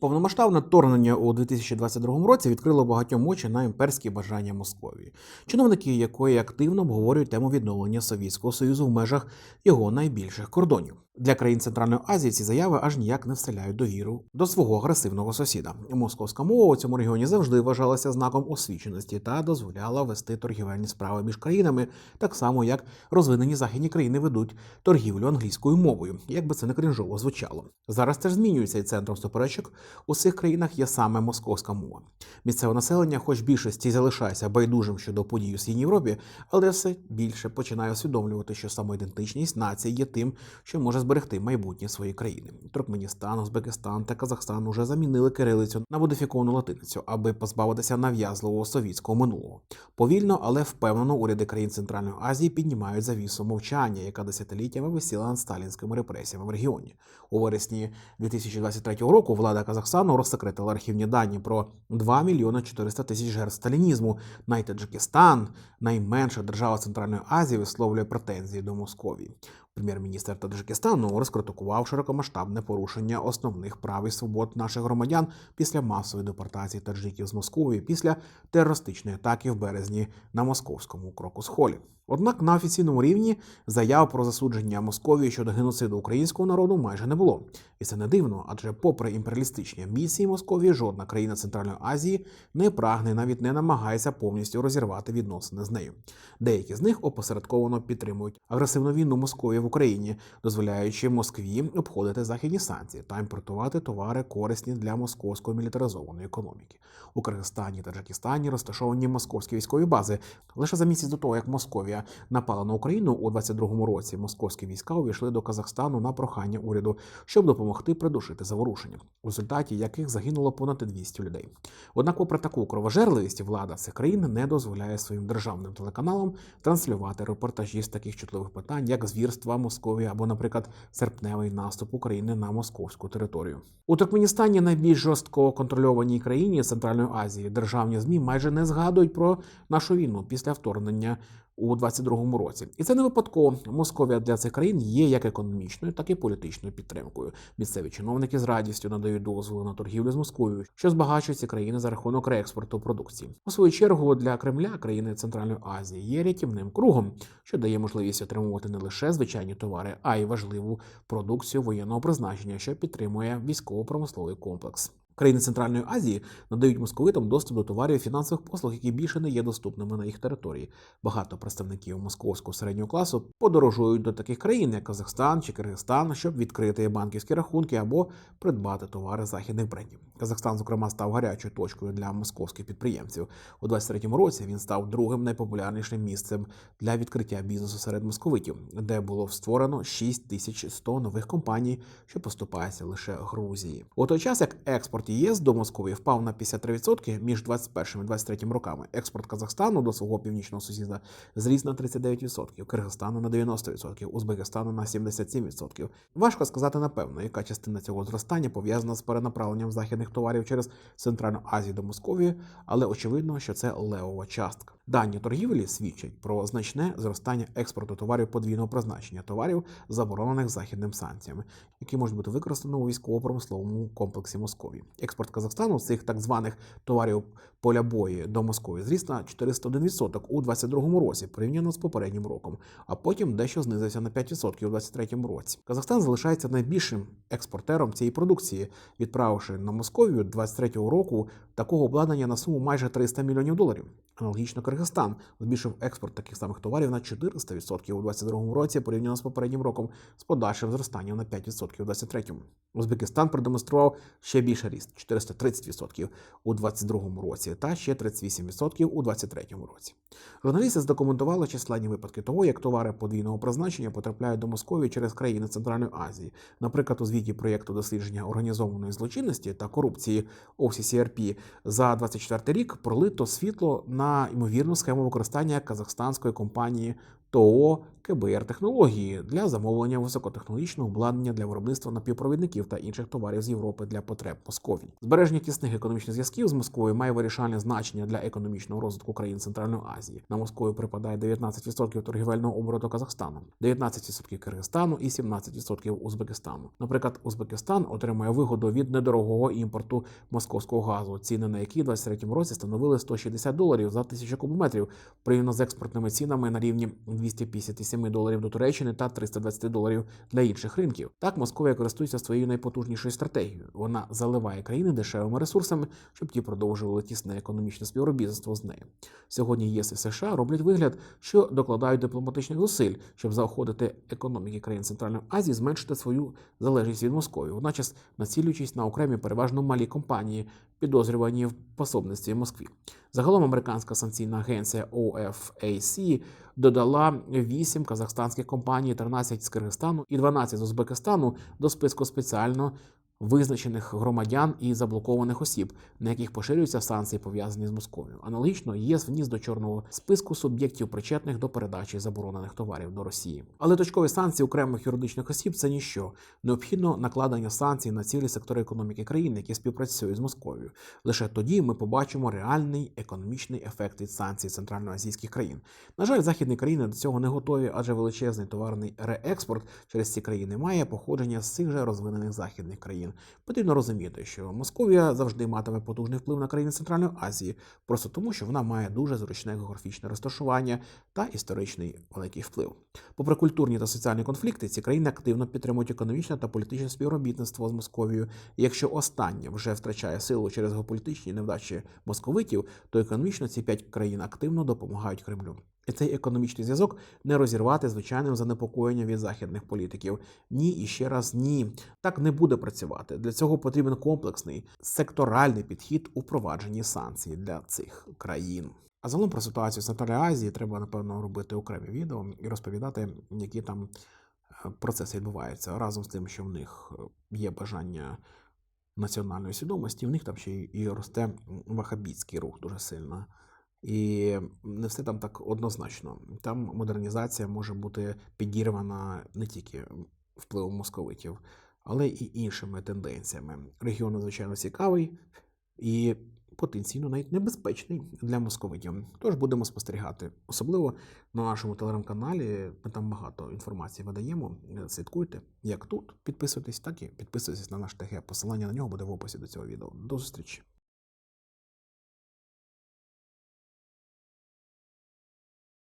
Повномасштабне вторгнення у 2022 році відкрило багатьом очі на імперські бажання Московії, чиновники якої активно обговорюють тему відновлення Совєтського Союзу в межах його найбільших кордонів. Для країн Центральної Азії ці заяви аж ніяк не вселяють довіру до свого агресивного сусіда. Московська мова у цьому регіоні завжди вважалася знаком освіченості та дозволяла вести торгівельні справи між країнами, так само як розвинені західні країни ведуть торгівлю англійською мовою, як би це не крінжово звучало. Зараз теж змінюється і центром суперечок у цих країнах є саме московська мова. Місцеве населення, хоч більшості залишається байдужим щодо подій у східній Європі, але все більше починає усвідомлювати, що самоідентичність нації є тим, що може зберегти майбутнє своєї країни. Туркменістан, Узбекистан та Казахстан уже замінили кирилицю на модифіковану латиницю, аби позбавитися нав'язливого совітського минулого. Повільно, але впевнено, уряди країн Центральної Азії піднімають завісу мовчання, яка десятиліттями висіла над сталінськими репресіями в регіоні. У вересні 2023 року влада Казахстану розсекретила архівні дані про 2 мільйони 400 тисяч жертв сталінізму. Навіть Таджикистан, найменша держава Центральної Азії, висловлює претензії до Московії. Прем'єр-міністр Таджикистану розкритикував широкомасштабне порушення основних прав і свобод наших громадян після масової депортації таджиків з Московії після терористичної атаки в березні на московському кроку схолі. Однак на офіційному рівні заяв про засудження Московії щодо геноциду українського народу майже не було. І це не дивно, адже, попри імперіалістичні амбіції Московії, жодна країна Центральної Азії не прагне, навіть не намагається повністю розірвати відносини з нею. Деякі з них опосередковано підтримують агресивну війну Московії в Україні, дозволяючи Москві обходити західні санкції та імпортувати товари корисні для московської мілітаризованої економіки. У Киргизстані та Таджикистані розташовані московські військові бази. Лише за місяць до того, як Московія напала на Україну у 22-му році, московські війська увійшли до Казахстану на прохання уряду, щоб допомогти придушити заворушення, в результаті яких загинуло понад 200 людей. Однак, попри таку кровожерливість, влада цих країн не дозволяє своїм державним телеканалам транслювати репортажі з таких чутливих питань, як звірства Московії або, наприклад, серпневий наступ України на московську територію. У Туркменістані, найбільш жорстко контрольованій країні Центральної Азії, державні змі майже не згадують про нашу війну після вторгнення у 22-му році. І це не випадково. Московія для цих країн є як економічною, так і політичною підтримкою. Місцеві чиновники з радістю надають дозволи на торгівлю з Московією, що збагачують ці країни за рахунок реекспорту продукції. У свою чергу для Кремля країни Центральної Азії є рятівним кругом, що дає можливість отримувати не лише звичайні товари, а й важливу продукцію воєнного призначення, що підтримує військово-промисловий комплекс. Країни Центральної Азії надають московитам доступ до товарів і фінансових послуг, які більше не є доступними на їх території. Багато представників московського середнього класу подорожують до таких країн, як Казахстан чи Киргизстан, щоб відкрити банківські рахунки або придбати товари західних брендів. Казахстан, зокрема, став гарячою точкою для московських підприємців. У 23-му році він став другим найпопулярнішим місцем для відкриття бізнесу серед московитів, де було створено 6100 нових компаній, що поступаються лише Грузії. У той час як експорт ЄС до Москви впав на 53% між 21 і 23 роками. Експорт Казахстану до свого північного сусіда зріс на 39%, Киргизстану на 90%, Узбекистану на 77%. Важко сказати напевно, яка частина цього зростання пов'язана з перенаправленням західних товарів через Центральну Азію до Московії, але очевидно, що це левова частка. Дані торгівлі свідчать про значне зростання експорту товарів подвійного призначення товарів, заборонених західним санкціями, які можуть бути використані у військово-промисловому комплексі Московії. Експорт Казахстану цих так званих товарів поля бої до Москви зріс на 401% у 2022 році, порівняно з попереднім роком, а потім дещо знизився на 5% у 2023 році. Казахстан залишається найбільшим експортером цієї продукції, відправивши на Московію 2023 року такого обладнання на суму майже 300 мільйонів доларів. Аналогічно Киргизстан збільшив експорт таких самих товарів на 400% у 2022 році, порівняно з попереднім роком, з подальшим зростанням на 5% у 2023. Узбекистан продемонстрував ще більше ріст 430% у 2022 році та ще 38% у 2023 році. Журналісти здокументували численні випадки того, як товари подвійного призначення потрапляють до Московії через країни Центральної Азії. Наприклад, у звіті проєкту дослідження організованої злочинності та корупції OCCRP за 24 рік пролито світло на ймовірну схему використання казахстанської компанії ТО КБР технології для замовлення високотехнологічного обладнання для виробництва напівпровідників та інших товарів з Європи для потреб Московії. Збереження тісних економічних зв'язків з Москвою має вирішальне значення для економічного розвитку країн Центральної Азії. На Москву припадає 19% торгівельного обороту Казахстану, 19% Киргизстану і 17% Узбекистану. Наприклад, Узбекистан отримує вигоду від недорогого імпорту московського газу, ціни на який у 2023 році становили 160 доларів за тисячу кубометрів, порівняно з експортними цінами на рівні 257 доларів до Туреччини та 320 доларів для інших ринків. Так Московія користується своєю найпотужнішою стратегією. Вона заливає країни дешевими ресурсами, щоб ті продовжували тісне економічне співробітництво з нею. Сьогодні ЄС і США роблять вигляд, що докладають дипломатичних зусиль, щоб заохотити економіки країн Центральної Азії зменшити свою залежність від Московії, водночас націлюючись на окремі переважно малі компанії, підозрювані в пособництві Москві. Загалом американська санкційна агенція OFAC додала 8 казахстанських компаній, 13 з Киргизстану і 12 з Узбекистану до списку спеціально визначених громадян і заблокованих осіб, на яких поширюються санкції пов'язані з Московією. Аналогічно ЄС вніс до чорного списку суб'єктів причетних до передачі заборонених товарів до Росії. Але точкові санкції окремих юридичних осіб це ніщо. Необхідно накладення санкцій на цілі сектори економіки країн, які співпрацюють з Московією. Лише тоді ми побачимо реальний економічний ефект від санкцій центральноазійських країн. На жаль, західні країни до цього не готові, адже величезний товарний реекспорт через ці країни має походження з цих же розвинених західних країн. Потрібно розуміти, що Московія завжди матиме потужний вплив на країни Центральної Азії, просто тому, що вона має дуже зручне географічне розташування та історичний великий вплив. Попри культурні та соціальні конфлікти, ці країни активно підтримують економічне та політичне співробітництво з Московією. І якщо останнє вже втрачає силу через геополітичні невдачі московитів, то економічно ці п'ять країн активно допомагають Кремлю. І цей економічний зв'язок не розірвати звичайним занепокоєнням від західних політиків. Ні і ще раз ні. Так не буде працювати. Для цього потрібен комплексний секторальний підхід у впровадженні санкцій для цих країн. А загалом про ситуацію в Центральній Азії треба напевно робити окремі відео і розповідати, які там е, процеси відбуваються разом з тим, що в них е, є бажання національної свідомості, в них там ще і росте вахабітський рух дуже сильно. І не все там так однозначно. Там модернізація може бути підірвана не тільки впливом московитів, але і іншими тенденціями. Регіон звичайно цікавий і потенційно навіть небезпечний для московитів. Тож будемо спостерігати, особливо на нашому телеграм-каналі. Ми там багато інформації видаємо. Слідкуйте як тут. Підписуйтесь, так і підписуйтесь на наш ТГ. Посилання на нього буде в описі до цього відео. До зустрічі.